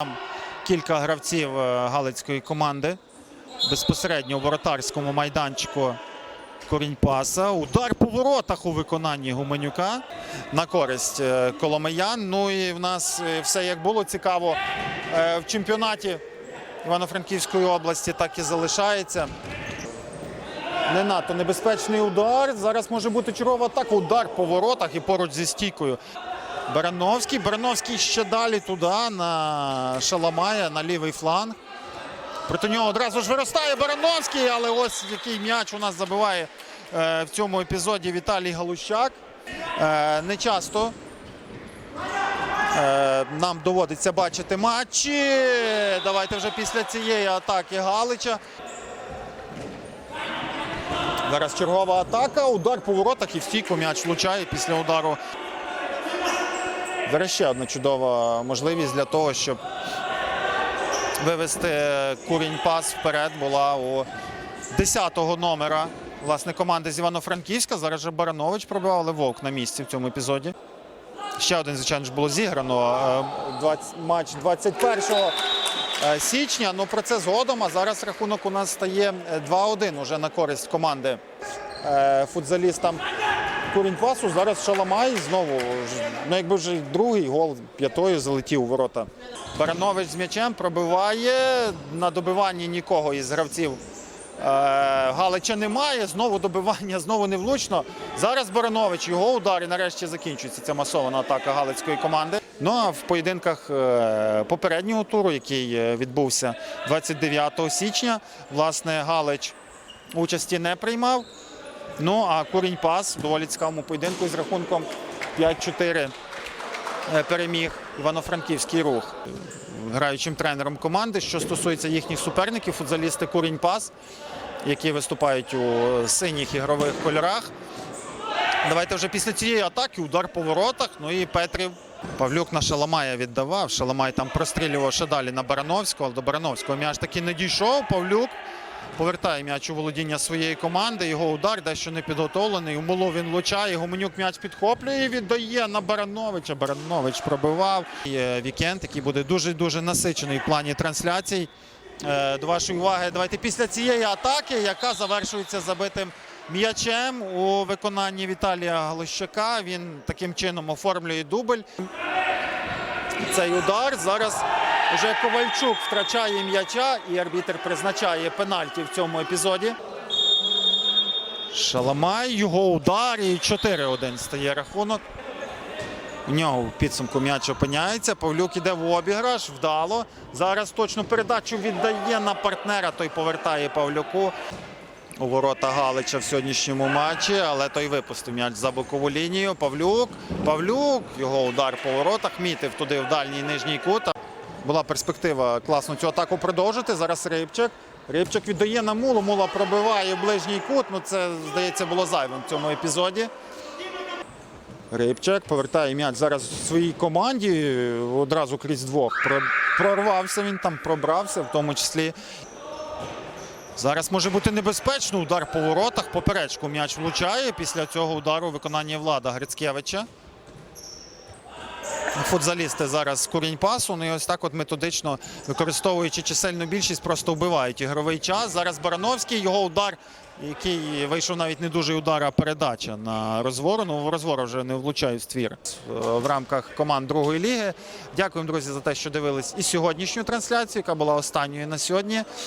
Там кілька гравців е, галицької команди безпосередньо у воротарському майданчику корінь паса. Удар по воротах у виконанні Гуменюка на користь е, Коломиян. Ну і в нас е, все як було цікаво в чемпіонаті Івано-Франківської області, так і залишається. Не надто небезпечний удар. Зараз може бути чергова атака. Удар по воротах і поруч зі стійкою. Барановський. Барановський ще далі туди, на Шаламая, на лівий фланг. Проти нього одразу ж виростає Барановський, але ось який м'яч у нас забиває е, в цьому епізоді Віталій Галущак. Е, не часто е, нам доводиться бачити матчі. Давайте вже після цієї атаки Галича. Зараз чергова атака. Удар по воротах і в стійку м'яч влучає після удару. Зараз ще одна чудова можливість для того, щоб вивести курінь пас вперед була у 10-го номера власне команди з Івано-Франківська. Зараз же Баранович пробивав, але Вовк на місці в цьому епізоді. Ще один, звичайно ж, було зіграно. е, 20 матч 21 е, січня. Ну про це згодом. А зараз рахунок у нас стає е, 2-1 уже на користь команди е, футзалістам Курінь пасу. Зараз Шаламай знову. Ну, якби вже другий гол п'ятою залетів у ворота. Баранович з м'ячем пробиває. На добиванні нікого із гравців е, Галича немає. Знову добивання, знову невлучно. Зараз Баранович, його удар і нарешті закінчується ця масована атака галицької команди. Ну а в поєдинках е, попереднього туру, який е, відбувся 29 січня, власне, Галич участі не приймав. Ну а Курінь Пас в доволі цікавому поєдинку з рахунком 5-4 е, переміг Івано-Франківський рух граючим тренером команди. Що стосується їхніх суперників, футзалісти Курінь Пас, які виступають у синіх ігрових кольорах. Давайте вже після цієї атаки удар по воротах. Ну і Петрів. Павлюк на Шаламая віддавав. Шаламай там прострілював ще далі на Барановського, але до Барановського м'яч таки не дійшов. Павлюк повертає м'яч у володіння своєї команди. Його удар дещо не підготовлений. У молу він влучає. Гуменюк м'яч підхоплює і віддає на Барановича. Баранович пробивав. І, е, Вікенд, який буде дуже дуже насичений в плані трансляцій. Е, До вашої уваги, давайте після цієї атаки, яка завершується забитим м'ячем у виконанні Віталія Галущака. Він таким чином оформлює дубль. Цей удар зараз вже Ковальчук втрачає м'яча і арбітр призначає пенальті в цьому епізоді. Шаламай, його удар і 4-1 стає рахунок. У нього в підсумку м'яч опиняється. Павлюк іде в обіграш, вдало. Зараз точну передачу віддає на партнера. Той повертає Павлюку у ворота Галича в сьогоднішньому матчі, але той випустив м'яч за бокову лінію. Павлюк, Павлюк, його удар по воротах, мітив туди в дальній нижній кут. Була перспектива класно цю атаку продовжити. Зараз Рибчик. Рибчик віддає на мулу. Мула пробиває в ближній кут. Ну це, здається, було зайвим в цьому епізоді. Рибчик повертає м'яч зараз своїй команді. Одразу крізь двох. Прорвався він там, пробрався, в тому числі. Зараз може бути небезпечно. Удар по воротах. Поперечку м'яч влучає. Після цього удару виконання влада Грицькевича. Футзалісти зараз курінь пасу. Ну і ось так от методично, використовуючи чисельну більшість, просто вбивають ігровий час. Зараз Барановський, його удар, який вийшов навіть не дуже удар, а передача на розвору. Ну, розвора вже не влучає в ствір е, в рамках команд другої ліги. Дякуємо, друзі, за те, що дивились і сьогоднішню трансляцію, яка була останньою на сьогодні.